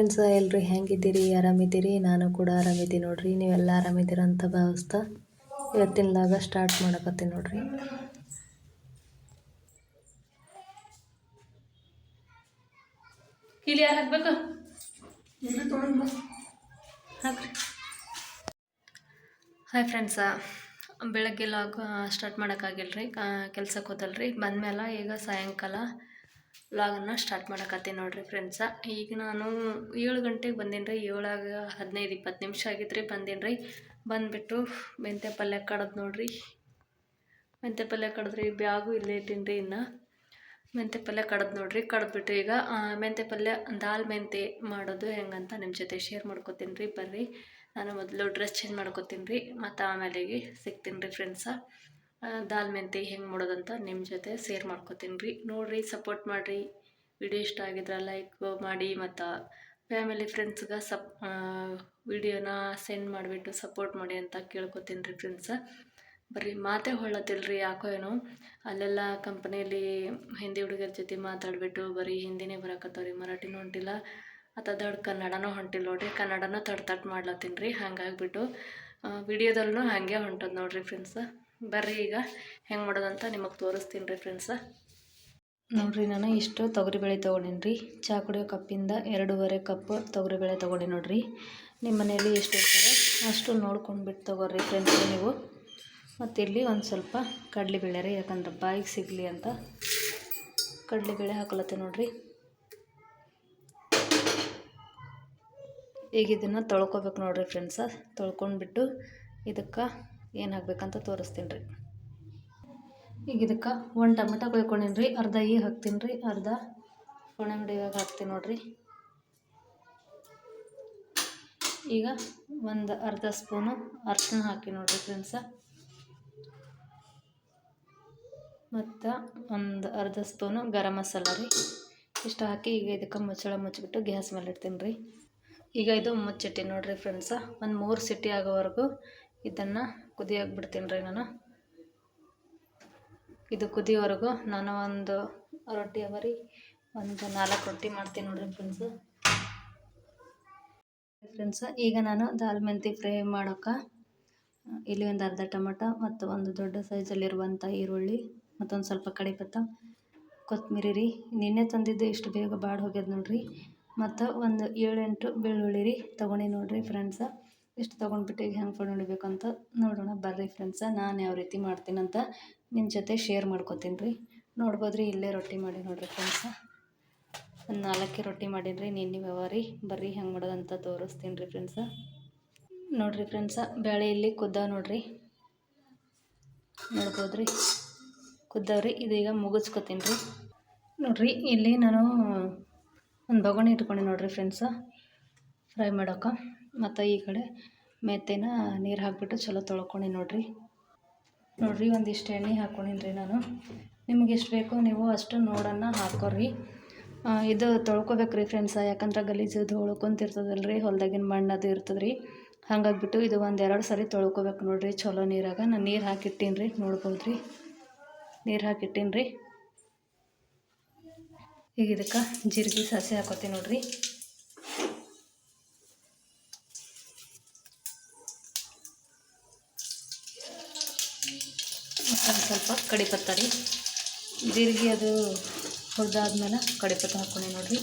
Friends ಎಲ್ಲರೂ ಹೆಂಗಿದ್ದೀರಿ? ಆರಾಮಿದ್ದೀರಿ? ನಾನು ಕೂಡ ಆರಾಮಿದ್ದೀನಿ ನೋಡ್ರಿ. ನೀವೆಲ್ಲ ಆರಾಮಿದ್ದೀರ ಅಂತ ಭಾವಿಸ್ತಾ ಇವತ್ತಿನ ಲಾಗ ಸ್ಟಾರ್ಟ್ ಮಾಡಕತ್ತೀನಿ ನೋಡ್ರಿ. ಇಲ್ಲಿ ಯಾರು ಹಾಕ್ಬೇಕು? ಹಾಕ್ರಿ. ಹಾಯ್ ಫ್ರೆಂಡ್ಸ ಬೆಳಗ್ಗೆ ಲಾಗ್ ಸ್ಟಾರ್ಟ್ ಮಾಡೋಕ್ಕಾಗಿಲ್ಲ ರೀ ಕೆಲ್ಸಕ್ಕೆ ಹೋದಲ್ರಿ. ಬಂದಮೇಲೆ ಈಗ ಸಾಯಂಕಾಲ ಲಾಗನ್ನು ಸ್ಟಾರ್ಟ್ ಮಾಡಕತ್ತೀನಿ ನೋಡಿರಿ ಫ್ರೆಂಡ್ಸ ಈಗ ನಾನು ಏಳು ಗಂಟೆಗೆ ಬಂದೀನಿ ರೀ ಏಳಾಗ ಹದಿನೈದು ಇಪ್ಪತ್ತು ನಿಮಿಷ ಆಗಿತ್ತು ರೀ ಬಂದೀನಿ ರೀ ಬಂದುಬಿಟ್ಟು ಮೆಂತ್ಯ ಪಲ್ಯ ಕಡದು ನೋಡಿರಿ. ಮೆಂತ್ಯ ಪಲ್ಯ ಕಡಿದ್ರಿ, ಬ್ಯಾಗು ಇಲ್ಲೇ ಇಟ್ಟೀನಿ ರೀ ಇನ್ನು. ಮೆಂತ್ಯ ಪಲ್ಯ ಕಡ್ದು ನೋಡಿರಿ, ಕಡ್ದ್ಬಿಟ್ಟು ಈಗ ಮೆಂತೆ ಮೆಂತ್ಯ ಪಲ್ಯ, ದಾಲ್ ಮೆಂತೆ ಮಾಡೋದು ಹೆಂಗಂತ ನಿಮ್ಮ ಜೊತೆ ಶೇರ್ ಮಾಡ್ಕೊತೀನಿ ರೀ ಬರ್ರಿ. ನಾನು ಮೊದಲು ಡ್ರೆಸ್ ಚೇಂಜ್ ಮಾಡ್ಕೋತೀನಿ ರೀ ಮತ್ತು ಆಮೇಲೆಗೆ ಸಿಗ್ತೀನಿ ರೀ ಫ್ರೆಂಡ್ಸ ದಾಲ್ ಮೆಂತೆ ಹೆಂಗೆ ಮಾಡೋದಂತ ನಿಮ್ಮ ಜೊತೆ ಶೇರ್ ಮಾಡ್ಕೊತೀನಿ ರೀ. ನೋಡಿರಿ ಸಪೋರ್ಟ್ ಮಾಡಿರಿ. ವಿಡಿಯೋ ಇಷ್ಟ ಆಗಿದ್ರೆ ಲೈಕ್ ಮಾಡಿ ಮತ್ತು ಫ್ಯಾಮಿಲಿ ಫ್ರೆಂಡ್ಸ್ಗೆ ಸಪ್ ವಿಡಿಯೋನ ಸೆಂಡ್ ಮಾಡಿಬಿಟ್ಟು ಸಪೋರ್ಟ್ ಮಾಡಿ ಅಂತ ಕೇಳ್ಕೊತೀನಿ ರೀ ಫ್ರೆಂಡ್ಸ ಬರೀ ಮಾತೇ ಹೊಳ್ಳತ್ತಿಲ್ಲ ರೀ ಯಾಕೋ ಏನೋ. ಅಲ್ಲೆಲ್ಲ ಕಂಪ್ನಿಯಲ್ಲಿ ಹಿಂದಿ ಹುಡುಗರ ಜೊತೆ ಮಾತಾಡಿಬಿಟ್ಟು ಬರೀ ಹಿಂದಿನೇ ಬರಕತ್ತವ್ರಿ. ಮರಾಠಿನೂ ಹೊಂಟಿಲ್ಲ ಅಥವಾ ದೊಡ್ಡ ಕನ್ನಡನೂ ಹೊಂಟಿಲ್ಲ ನೋಡಿರಿ. ಕನ್ನಡನೂ ತಡ್ ತಟ್ ಮಾಡ್ಲತ್ತೀನಿ ರೀ, ಹಂಗಾಗಿಬಿಟ್ಟು ವಿಡಿಯೋದಲ್ಲೂ ಹಾಗೆ ಹೊಂಟದ ನೋಡಿರಿ ಫ್ರೆಂಡ್ಸ ಬರ್ರಿ ಈಗ. ಹೆಂಗೆ ಮಾಡೋದಂತ ನಿಮಗೆ ತೋರಿಸ್ತೀನಿ ರೀ ಫ್ರೆಂಡ್ಸ ನೋಡ್ರಿ ನಾನು ಇಷ್ಟು ತೊಗರಿಬೇಳೆ ತೊಗೊಂಡೀನಿ ರೀ ಚಹಾ ಕುಡಿಯೋ ಕಪ್ಪಿಂದ ಎರಡೂವರೆ ಕಪ್ ತೊಗರಿಬೇಳೆ ತೊಗೊಂಡಿ ನೋಡಿರಿ. ನಿಮ್ಮ ಮನೆಯಲ್ಲಿ ಎಷ್ಟು ಇರ್ತಾರೆ ಅಷ್ಟು ನೋಡ್ಕೊಂಡ್ಬಿಟ್ಟು ತೊಗೊರ್ರಿ ಫ್ರೆಂಡ್ಸ್ ನೀವು. ಮತ್ತು ಇಲ್ಲಿ ಒಂದು ಸ್ವಲ್ಪ ಕಡಲೆಬೇಳೆ ರೀ, ಯಾಕಂದ್ರೆ ಬಾಯಿಗೆ ಸಿಗಲಿ ಅಂತ. ಕಡಲೆಬೇಳೆ ಹಾಕೊಳತ್ತೆ ನೋಡಿರಿ. ಈಗ ಇದನ್ನು ತೊಳ್ಕೊಬೇಕು ನೋಡಿರಿ ಫ್ರೆಂಡ್ಸ ತೊಳ್ಕೊಂಡ್ಬಿಟ್ಟು ಇದಕ್ಕೆ ಏನು ಹಾಕ್ಬೇಕಂತ ತೋರಿಸ್ತೀನಿ ರೀ ಈಗ ಇದಕ್ಕೆ ಒಂದು ಟೊಮೆಟೊ ಕೊಯ್ಕೊಂಡೀನಿ ರೀ ಅರ್ಧ ಈ ಹಾಕ್ತೀನಿ ರೀ ಅರ್ಧ ಒಣಗಡಿಯಾಗ ಹಾಕ್ತೀನಿ ನೋಡಿರಿ. ಈಗ ಒಂದು ಅರ್ಧ ಸ್ಪೂನು ಅರ್ಶಿನ ಹಾಕಿ ನೋಡಿರಿ ಫ್ರೆಂಡ್ಸ. ಮತ್ತು ಒಂದು ಅರ್ಧ ಸ್ಪೂನು ಗರಂ ಮಸಾಲ ರೀ. ಇಷ್ಟು ಹಾಕಿ ಈಗ ಇದಕ್ಕೆ ಮುಚ್ಚಳ ಮುಚ್ಚಿಬಿಟ್ಟು ಗ್ಯಾಸ್ ಮೇಲೆ ಇಡ್ತೀನಿ ರೀ ಈಗ ಇದು ಮುಚ್ಚಿಟ್ಟಿ ನೋಡಿರಿ ಫ್ರೆಂಡ್ಸ. ಒಂದು ಮೂರು ಸಿಟಿ ಆಗೋವರೆಗೂ ಇದನ್ನು ಕುದಿಯೋಕೆ ಬಿಡ್ತೀನಿ ರೀ ನಾನು. ಇದು ಕುದಿಯೋವರೆಗೂ ನಾನು ಒಂದು ರೊಟ್ಟಿ ಅವ ರೀ ಒಂದು ನಾಲ್ಕು ರೊಟ್ಟಿ ಮಾಡ್ತೀನಿ ನೋಡ್ರಿ ಫ್ರೆಂಡ್ಸು ಫ್ರೆಂಡ್ಸ್ ಈಗ ನಾನು ದಾಲ್ ಮೆಂತಿ ಫ್ರೈ ಮಾಡೋಕೆ, ಇಲ್ಲಿ ಒಂದು ಅರ್ಧ ಟೊಮಟೊ ಮತ್ತು ಒಂದು ದೊಡ್ಡ ಸೈಜಲ್ಲಿರುವಂಥ ಈರುಳ್ಳಿ ಮತ್ತೊಂದು ಸ್ವಲ್ಪ ಕಡಿಪತ್ತ ಕೊತ್ತಂಬರಿ ರೀ. ನಿನ್ನೆ ತಂದಿದ್ದು ಇಷ್ಟು ಬೇಗ ಬಾಡಿ ಹೋಗ್ಯದ ನೋಡ್ರಿ. ಮತ್ತು ಒಂದು ಏಳೆಂಟು ಬೆಳ್ಳುಳ್ಳಿ ರೀ ತೊಗೊಂಡು ನೋಡ್ರಿ ಫ್ರೆಂಡ್ಸ ಇಷ್ಟು ತೊಗೊಂಡ್ಬಿಟ್ಟು ಈಗ ಹೆಂಗೆ ಫೋನ್ ಹೊಡಿಬೇಕು ಅಂತ ನೋಡೋಣ. ಬರ್ರಿ ಫ್ರೆಂಡ್ಸ ನಾನು ಯಾವ ರೀತಿ ಮಾಡ್ತೀನಂತ ನಿಮ್ಮ ಜೊತೆ ಶೇರ್ ಮಾಡ್ಕೊತೀನಿ ರೀ. ನೋಡ್ಬೋದು ರೀ ಇಲ್ಲೇ ರೊಟ್ಟಿ ಮಾಡಿ ನೋಡ್ರಿ ಫ್ರೆಂಡ್ಸ ಒಂದು ನಾಲ್ಕೇ ರೊಟ್ಟಿ ಮಾಡೀನಿ ರೀ ನಿನ್ನೆ ವ್ಯವಹಾರಿ ಬರ್ರಿ, ಹೆಂಗೆ ಮಾಡೋದಂತ ತೋರಿಸ್ತೀನಿ ರೀ ಫ್ರೆಂಡ್ಸ ನೋಡ್ರಿ ಫ್ರೆಂಡ್ಸ ಬೇಳೆ ಇಲ್ಲಿ ಕುದ್ದ ನೋಡ್ರಿ. ನೋಡ್ಬೋದು ರೀ ಕುದ್ದವ್ರಿ ಇದೀಗ ಮುಗಿಸ್ಕೊತೀನಿ ರೀ. ನೋಡ್ರಿ, ಇಲ್ಲಿ ನಾನು ಒಂದು ಬೊಗಣಿ ಇಟ್ಕೊಂಡೆ ನೋಡ್ರಿ ಫ್ರೆಂಡ್ಸ ಫ್ರೈ ಮಾಡೋಕೆ. ಮತ್ತು ಈ ಕಡೆ ಮೆತ್ತೆನ ನೀರು ಹಾಕಿಬಿಟ್ಟು ಚಲೋ ತೊಳ್ಕೊಂಡು ನೋಡಿರಿ. ನೋಡಿರಿ, ಒಂದಿಷ್ಟು ಎಣ್ಣೆ ಹಾಕ್ಕೊಂಡಿನಿ ರೀ ನಾನು. ನಿಮ್ಗೆ ಎಷ್ಟು ಬೇಕೋ ನೀವು ಅಷ್ಟು ನೋಡನ್ನು ಹಾಕೋರಿ ಇದು ತೊಳ್ಕೊಬೇಕು ರೀ ಫ್ರೆಂಡ್ಸ ಯಾಕಂದ್ರೆ ಗಲೀಜು ತೊಳ್ಕೊಂತಿರ್ತದಲ್ಲ ರೀ ಹೊಲ್ದಾಗಿನ ಮಣ್ಣು ಅದು ಇರ್ತದೆ ರೀ ಹಂಗಾಗ್ಬಿಟ್ಟು ಇದು ಒಂದು ಎರಡು ಸರಿ ತೊಳ್ಕೊಬೇಕು ನೋಡಿರಿ, ಚಲೋ ನೀರಾಗ. ನಾನು ನೀರು ಹಾಕಿಟ್ಟೀನಿ ರೀ ನೋಡ್ಬೋದು ರೀ ನೀರು ಹಾಕಿಟ್ಟೀನಿ ರೀ ಈಗ ಇದಕ್ಕೆ ಜೀರಿಗೆ ಸಸಿ ಹಾಕೋತೀನಿ ನೋಡ್ರಿ. ಮತ್ತೊಂದು ಸ್ವಲ್ಪ ಕಡಿಪತ್ತ ರೀ ಜೀರಿಗೆ ಅದು ಹುರಿದಾದ್ಮೇಲೆ ಕಡಿಪತ್ತ ಹಾಕ್ಕೊಂಡೆ ನೋಡಿರಿ.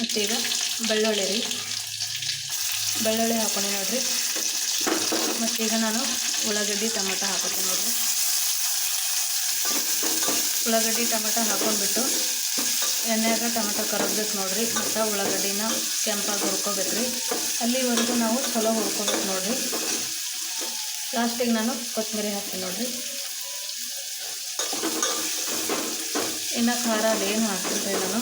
ಮತ್ತು ಈಗ ಬೆಳ್ಳುಳ್ಳಿ ರೀ. ಬೆಳ್ಳುಳ್ಳಿ ಹಾಕ್ಕೊಂಡೆ ನೋಡಿರಿ. ಮತ್ತೀಗ ನಾನು ಉಳ್ಳಾಗಡ್ಡಿ ಟೊಮೆಟೊ ಹಾಕೋತೀನಿ ನೋಡಿರಿ. ಉಳ್ಳಾಗಡ್ಡಿ ಟೊಮೆಟೊ ಹಾಕೊಂಡ್ಬಿಟ್ಟು ಎಣ್ಣೆಯಾಗ ಟೊಮೆಟೊ ಕರಗ್ಬೇಕು ನೋಡಿರಿ. ಮತ್ತು ಉಳ್ಳಾಗಡ್ಡಿನ ಕೆಂಪಾಗಿ ಹುರ್ಕೋಬೇಕು ರೀ ಅಲ್ಲಿವರೆಗೂ ನಾವು ಚಲೋ ಹುರ್ಕೋಬೇಕು ನೋಡಿರಿ. ಲಾಸ್ಟಿಗೆ ನಾನು ಕೊತ್ತಂಬರಿ ಹಾಕ್ತೀನಿ ನೋಡಿರಿ. ಇನ್ನು ಖಾರ ಅದೇನು ಹಾಕ್ತೀನಿ ನಾನು.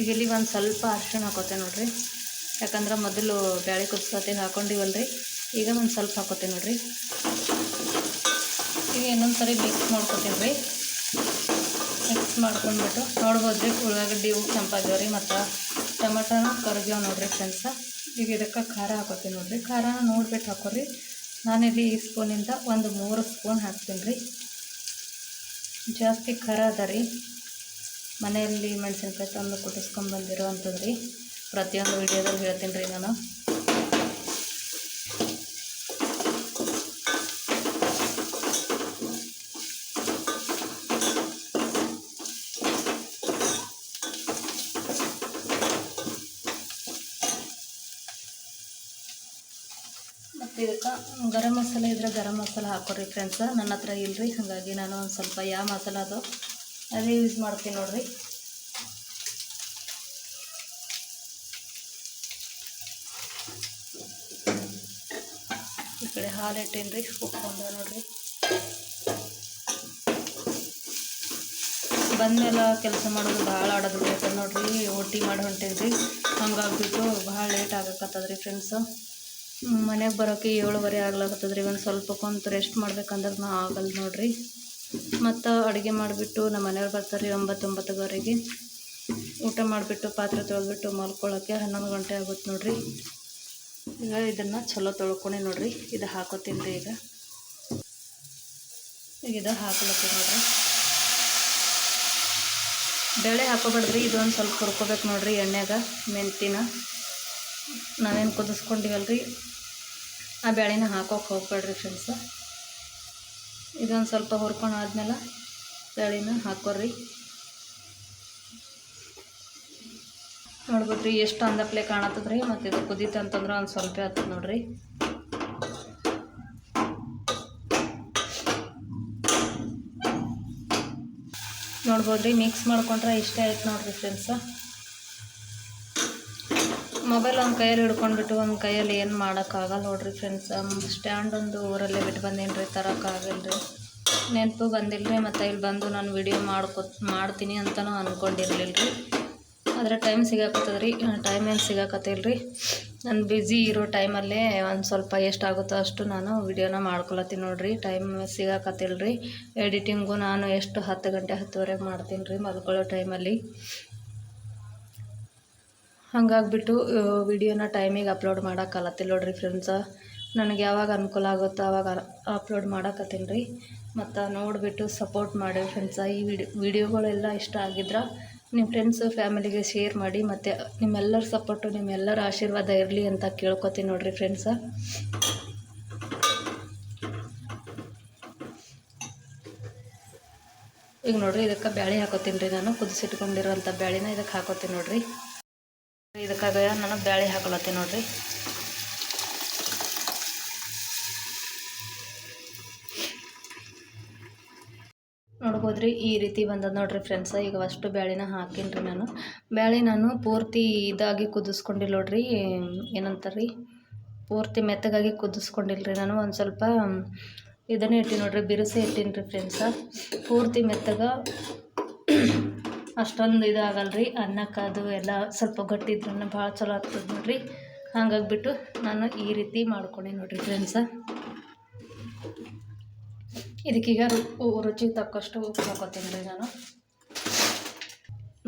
ಈಗ ಇಲ್ಲಿ ಒಂದು ಸ್ವಲ್ಪ ಅರ್ಶಿಣ ಹಾಕೋತೆ ನೋಡ್ರಿ. ಯಾಕಂದ್ರೆ ಮೊದಲು ಬ್ಯಾಳೆ ಹಾಕೊಂಡಿವಲ್ಲ ರೀ ಈಗ ಒಂದು ಸ್ವಲ್ಪ ಹಾಕೋತೀವಿ ನೋಡ್ರಿ. ಈಗ ಇನ್ನೊಂದು ಸರಿ ಮಿಕ್ಸ್ ಮಾಡ್ಕೊತೀನಿ ರೀ. ಮಿಕ್ಸ್ ಮಾಡ್ಕೊಂಡ್ಬಿಟ್ಟು ನೋಡ್ಬೋದು ರೀ ಉಳ್ಳಾಗಡ್ಡಿ ಇವು ಕೆಂಪಾಗ್ಯಾವ ರೀ ಮತ್ತು ಟೊಮೆಟೊನ ಕರ್ಗ್ಯಾವ ನೋಡ್ರಿ ಫ್ರೆಂಡ್ಸ ಈಗ ಇದಕ್ಕೆ ಖಾರ ಹಾಕೋತೀನಿ ನೋಡಿರಿ. ಖಾರನ ನೋಡ್ಬಿಟ್ಟು ಹಾಕೋರಿ. ನಾನಿಲ್ಲಿ ಈ ಸ್ಪೂನಿಂದ ಒಂದು ಮೂರು ಸ್ಪೂನ್ ಹಾಕ್ತೀನಿ ರೀ. ಜಾಸ್ತಿ ಖಾರ ಅದ ರೀ. ಮನೆಯಲ್ಲಿ ಮೆಣಸಿನ್ಕಾಯಿ ತಂದು ಕುದಿಸ್ಕೊಂಡು ಬಂದಿರೋ ಅಂಥದ್ದು ರೀ ಪ್ರತಿಯೊಂದು ವಿಡಿಯೋದಲ್ಲಿ ಹೇಳ್ತೀನಿ ರೀ ನಾನು. ಮತ್ತು ಇದಕ್ಕೆ ಗರಂ ಮಸಾಲೆ ಇದ್ರೆ ಗರಂ ಮಸಾಲೆ ಹಾಕೋರಿ ಫ್ರೆಂಡ್ಸ ನನ್ನ ಹತ್ರ ಇಲ್ಲರಿ ಹಾಗಾಗಿ ನಾನು ಒಂದು ಸ್ವಲ್ಪ ಯಾವ ಮಸಾಲ ಅದು, ಅದೇ ಯೂಸ್ ಮಾಡ್ತೀನಿ ನೋಡಿರಿ. ಕಡೆ ಹಾಲು ಇಟ್ಟೇನಿ ರೀ ಉಪ್ಕೊಂಡ ನೋಡಿರಿ. ಬಂದಮೇಲೆ ಕೆಲಸ ಮಾಡೋದು ಭಾಳ ಆಡೋದು ನೋಡಿರಿ, ಒಟ್ಟಿ ಮಾಡಿ ಹೊಂಟೇನಿ ರೀ ಹಂಗಾಗ್ಬಿಟ್ಟು ಭಾಳ ಲೇಟ್ ಆಗಕತ್ತದ್ರಿ ಫ್ರೆಂಡ್ಸು ಮನೆಗೆ ಬರೋಕೆ ಏಳುವರೆ ಆಗ್ಲಾಕತ್ತದ ರೀ ಒಂದು ಸ್ವಲ್ಪ ಕೊಂತು ರೆಸ್ಟ್ ಮಾಡ್ಬೇಕಂದ್ರೆ ನಾ ಆಗಲ್ಲ ನೋಡಿರಿ. ಮತ್ತು ಅಡುಗೆ ಮಾಡಿಬಿಟ್ಟು ನಮ್ಮ ಮನೆಯವ್ರು ಬರ್ತಾರೆ ರೀ ಒಂಬತ್ತು ಒಂಬತ್ತುವರೆಗೆ ಊಟ ಮಾಡಿಬಿಟ್ಟು ಪಾತ್ರೆ ತೊಳೆದ್ಬಿಟ್ಟು ಮಲ್ಕೊಳ್ಳೋಕ್ಕೆ ಹನ್ನೊಂದು ಗಂಟೆ ಆಗುತ್ತೆ ನೋಡಿರಿ. ಈಗ ಇದನ್ನು ಚಲೋ ತೊಳ್ಕೊಂಡೆ ನೋಡಿರಿ. ಇದು ಹಾಕೋತೀನಿ ರೀ ಈಗ. ಈಗ ಇದು ಹಾಕ್ಲತ್ತೀನಿ ನೋಡಿರಿ. ಬೇಳೆ ಹಾಕೋಬೇಡ್ರಿ, ಇದೊಂದು ಸ್ವಲ್ಪ ಹುರ್ಕೋಬೇಕು ನೋಡಿರಿ ಎಣ್ಣೆಗ ಮೆಂತಿನ. ನಾವೇನು ಕುದಿಸ್ಕೊಂಡಿವಲ್ರಿ, ಆ ಬೇಳೆನ ಹಾಕೋಕೆ ಹೋಗ್ಬೇಡ್ರಿ ಫ್ರೆಂಡ್ಸ್ ಇದೊಂದು ಸ್ವಲ್ಪ ಹುರ್ಕೊಂಡು ಆದ್ಮೇಲೆ ಬೇಳೆನ ಹಾಕೋರಿ ನೋಡ್ಬಿಟ್ರಿ, ಎಷ್ಟು ಅಂದಪ್ಲೆ ಕಾಣತ್ತದ್ರಿ? ಮತ್ತು ಇದು ಕುದೀತು ಅಂತಂದ್ರೆ ಒಂದು ಸ್ವಲ್ಪ ಆಗ್ತದೆ ನೋಡ್ರಿ. ನೋಡ್ಬೋದ್ರಿ ಮಿಕ್ಸ್ ಮಾಡ್ಕೊಂಡ್ರೆ ಇಷ್ಟ ಆಯ್ತು ನೋಡ್ರಿ ಫ್ರೆಂಡ್ಸ ಮೊಬೈಲ್ ಒಂದು ಕೈಯಲ್ಲಿ ಹಿಡ್ಕೊಂಡ್ಬಿಟ್ಟು ಒಂದು ಕೈಯಲ್ಲಿ ಏನು ಮಾಡೋಕ್ಕಾಗಲ್ಲ ನೋಡ್ರಿ ಫ್ರೆಂಡ್ಸ್ ಸ್ಟ್ಯಾಂಡ್ ಒಂದು ಊರಲ್ಲೇ ಬಿಟ್ಟು ಬಂದೇನ್ರಿ ರೀ ರೀ ನೆನಪು ಬಂದಿಲ್ಲ ರೀ ಮತ್ತು ಇಲ್ಲಿ ಬಂದು ನಾನು ವಿಡಿಯೋ ಮಾಡ್ಕೊ ಮಾಡ್ತೀನಿ ಅಂತಲೂ ಅಂದ್ಕೊಂಡಿರ್ಲಿಲ್ಲ ರೀ ಆದರೆ ಟೈಮ್ ಸಿಗಾಕತ್ತದ ರೀ ಟೈಮ್ ಏನು ಸಿಗಾಕತ್ತಿಲ್ಲ ರೀ ನಾನು ಬ್ಯುಸಿ ಇರೋ ಟೈಮಲ್ಲೇ ಒಂದು ಸ್ವಲ್ಪ ಎಷ್ಟಾಗುತ್ತೋ ಅಷ್ಟು ನಾನು ವಿಡಿಯೋನ ಮಾಡ್ಕೊಳತ್ತೀನಿ ನೋಡಿರಿ. ಟೈಮ್ ಸಿಗಾಕತ್ತಿಲ್ಲ ರೀ ಎಡಿಟಿಂಗು ನಾನು ಎಷ್ಟು ಹತ್ತು ಗಂಟೆ ಹತ್ತುವರೆಗೆ ಮಾಡ್ತೀನಿ ರೀ ಮಲ್ಕೊಳ್ಳೋ ಟೈಮಲ್ಲಿ ಹಂಗಾಗ್ಬಿಟ್ಟು ವಿಡಿಯೋನ ಟೈಮಿಗೆ ಅಪ್ಲೋಡ್ ಮಾಡೋಕ್ಕಲತ್ತಿಲ್ಲ ನೋಡಿರಿ ಫ್ರೆಂಡ್ಸ ನನಗೆ ಯಾವಾಗ ಅನುಕೂಲ ಆಗುತ್ತೋ ಆವಾಗ ಅಪ್ಲೋಡ್ ಮಾಡಕತ್ತೀನಿ ರೀ. ಮತ್ತು ನೋಡಿಬಿಟ್ಟು ಸಪೋರ್ಟ್ ಮಾಡಿ ಫ್ರೆಂಡ್ಸ ಈ ವಿಡಿಯೋ ವಿಡಿಯೋಗಳೆಲ್ಲ ಇಷ್ಟ ಆಗಿದ್ರೆ ನಿಮ್ಮ ಫ್ರೆಂಡ್ಸು ಫ್ಯಾಮಿಲಿಗೆ ಶೇರ್ ಮಾಡಿ ಮತ್ತು ನಿಮ್ಮೆಲ್ಲರ ಸಪೋರ್ಟು ನಿಮ್ಮೆಲ್ಲರ ಆಶೀರ್ವಾದ ಇರಲಿ ಅಂತ ಕೇಳ್ಕೊತೀನಿ ನೋಡಿರಿ ಫ್ರೆಂಡ್ಸ ಈಗ ನೋಡಿರಿ ಇದಕ್ಕೆ ಬ್ಯಾಳಿ ಹಾಕೋತೀನಿ ರೀ ನಾನು. ಕುದಿಸಿಟ್ಕೊಂಡಿರೋಂಥ ಬ್ಯಾಳಿನ ಇದಕ್ಕೆ ಹಾಕೋತೀನಿ ನೋಡ್ರಿ. ಇದಕ್ಕಾಗ ನಾನು ಬ್ಯಾಳಿ ಹಾಕೊಳತ್ತೀನಿ ನೋಡ್ರಿ. ನೋಡ್ಬೋದ್ರಿ, ಈ ರೀತಿ ಬಂದದ ನೋಡ್ರಿ ಫ್ರೆಂಡ್ಸ ಈಗ ಅಷ್ಟು ಬ್ಯಾಳಿನ ಹಾಕಿನಿ ರೀ ನಾನು. ಬ್ಯಾಳಿ ನಾನು ಪೂರ್ತಿ ಇದಾಗಿ ಕುದಿಸ್ಕೊಂಡಿಲ್ಲ ನೋಡ್ರಿ ಏನಂತಾರೆ ರೀ ಪೂರ್ತಿ ಮೆತ್ತಗಾಗಿ ಕುದಿಸ್ಕೊಂಡಿಲ್ಲ ರೀ ನಾನು. ಒಂದು ಸ್ವಲ್ಪ ಇದನ್ನೇ ಇಟ್ಟಿನಿ ನೋಡ್ರಿ, ಬಿರುಸೆ ಇಟ್ಟಿನಿ ರೀ ಫ್ರೆಂಡ್ಸ ಪೂರ್ತಿ ಮೆತ್ತಗ ಅಷ್ಟೊಂದು ಇದಾಗಲ್ಲ ರೀ ಅನ್ನಕ್ಕೆ ಅದು ಎಲ್ಲ ಸ್ವಲ್ಪ ಗಟ್ಟಿ ಇದ್ರೂ ಭಾಳ ಚಲೋ ಆಗ್ತದೆ ನೋಡ್ರಿ. ಹಾಗಾಗ್ಬಿಟ್ಟು ನಾನು ಈ ರೀತಿ ಮಾಡ್ಕೊಂಡೆ ನೋಡ್ರಿ ಫ್ರೆಂಡ್ಸ ಇದಕ್ಕೀಗ ರುಚಿಗೆ ತಕ್ಕಷ್ಟು ಉಪ್ಪು ಹಾಕೋತೀನಿ ರೀ ನಾನು.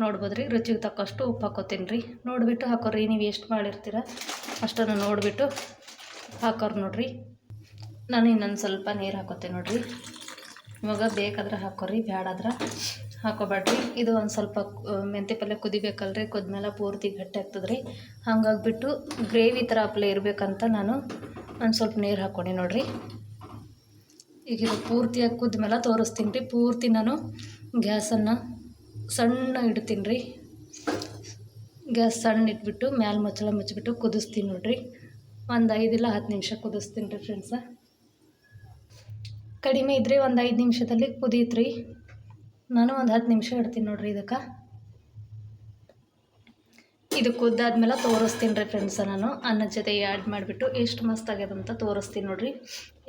ನೋಡ್ಬೋದು ರೀ ರುಚಿಗೆ ತಕ್ಕಷ್ಟು ಉಪ್ಪು ಹಾಕೋತೀನಿ ರೀ. ನೋಡಿಬಿಟ್ಟು ಹಾಕೋರಿ. ನೀವು ಎಷ್ಟು ಮಾಡಿರ್ತೀರ ಅಷ್ಟನ್ನು ನೋಡಿಬಿಟ್ಟು ಹಾಕೋರು ನೋಡಿರಿ. ನಾನು ಇನ್ನೊಂದು ಸ್ವಲ್ಪ ನೀರು ಹಾಕೋತೀನಿ ನೋಡಿರಿ. ಇವಾಗ ಬೇಕಾದ್ರೆ ಹಾಕೋರಿ ಬ್ಯಾಡಾದ್ರೆ ಹಾಕೋಬೇಡ್ರಿ. ಇದು ಒಂದು ಸ್ವಲ್ಪ ಮೆಂತೆ ಪಲ್ಯ ಕುದಿಬೇಕಲ್ರಿ. ಕುದ್ಮೇಲೆ ಪೂರ್ತಿ ಗಟ್ಟಿ ಆಗ್ತದೆ ರೀ ಹಂಗಾಗ್ಬಿಟ್ಟು ಗ್ರೇವಿ ಥರ ಅಪ್ಲೆ ಇರಬೇಕಂತ ನಾನು ಒಂದು ಸ್ವಲ್ಪ ನೀರು ಹಾಕ್ಕೊಂಡೆ ನೋಡಿರಿ. ಈಗ ಇದು ಪೂರ್ತಿಯಾಗಿ ಕುದ್ಮೇಲೆ ತೋರಿಸ್ತೀನಿ ರೀ. ಪೂರ್ತಿ ನಾನು ಗ್ಯಾಸನ್ನು ಸಣ್ಣ ಇಡ್ತೀನಿ ರೀ. ಗ್ಯಾಸ್ ಸಣ್ಣ ಇಟ್ಬಿಟ್ಟು ಮ್ಯಾಲೆ ಮುಚ್ಚಳ ಮುಚ್ಚಿಬಿಟ್ಟು ಕುದಿಸ್ತೀನಿ ನೋಡಿರಿ. ಒಂದು ಐದಿಲ್ಲ ಹತ್ತು ನಿಮಿಷ ಕುದಿಸ್ತೀನಿ ರೀ ಫ್ರೆಂಡ್ಸ. ಕಡಿಮೆ ಇದ್ರಿ ಒಂದು ಐದು ನಿಮಿಷದಲ್ಲಿ ಕುದೀತ್ರಿ. ನಾನು ಒಂದು ಹತ್ತು ನಿಮಿಷ ಇಡ್ತೀನಿ ನೋಡಿರಿ ಇದಕ್ಕೆ. ಇದು ಕುದ್ದಾದ್ಮೇಲೆ ತೋರಿಸ್ತೀನಿ ರೀ ಫ್ರೆಂಡ್ಸ ನಾನು. ಅನ್ನದ ಜೊತೆ ಆ್ಯಡ್ ಮಾಡಿಬಿಟ್ಟು ಎಷ್ಟು ಮಸ್ತ್ ಅಂತ ತೋರಿಸ್ತೀನಿ ನೋಡಿರಿ.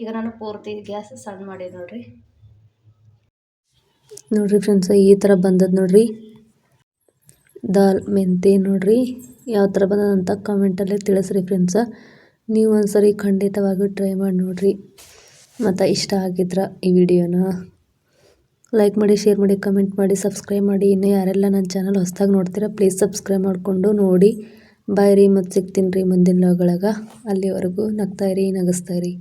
ಈಗ ನಾನು ಪೂರ್ತಿ ಗ್ಯಾಸ್ ಸಣ್ಣ ಮಾಡಿ ನೋಡಿರಿ. ನೋಡ್ರಿ ಫ್ರೆಂಡ್ಸ ಈ ಥರ ಬಂದದ್ದು ನೋಡ್ರಿ. ದಾಲ್, ಮೆಂತೆ ನೋಡ್ರಿ. ಯಾವ ಥರ ಬಂದದಂತ ಕಮೆಂಟಲ್ಲಿ ತಿಳಿಸ್ರಿ ಫ್ರೆಂಡ್ಸ ನೀವು ಒಂದ್ಸರಿ ಖಂಡಿತವಾಗಿಯೂ ಟ್ರೈ ಮಾಡಿ ನೋಡ್ರಿ. ಮತ್ತು ಇಷ್ಟ ಆಗಿದ್ರೆ ಈ ವಿಡಿಯೋನ ಲೈಕ್ ಮಾಡಿ ಶೇರ್ ಮಾಡಿ ಕಮೆಂಟ್ ಮಾಡಿ ಸಬ್ಸ್ಕ್ರೈಬ್ ಮಾಡಿ. ಇನ್ನೂ ಯಾರೆಲ್ಲ ನನ್ನ ಚಾನಲ್ ಹೊಸದಾಗಿ ನೋಡ್ತೀರಾ ಪ್ಲೀಸ್ ಸಬ್ಸ್ಕ್ರೈಬ್ ಮಾಡಿಕೊಂಡು ನೋಡಿ. ಬಾಯ್ ರೀ ಮತ್ತು ಸಿಗ್ತೀನಿ ರೀ ಮುಂದಿನ ಲಾಗೊಳಗೆ ಅಲ್ಲಿವರೆಗೂ ನಗ್ತಾಯಿರಿ ನಗಿಸ್ತಾಯಿರಿ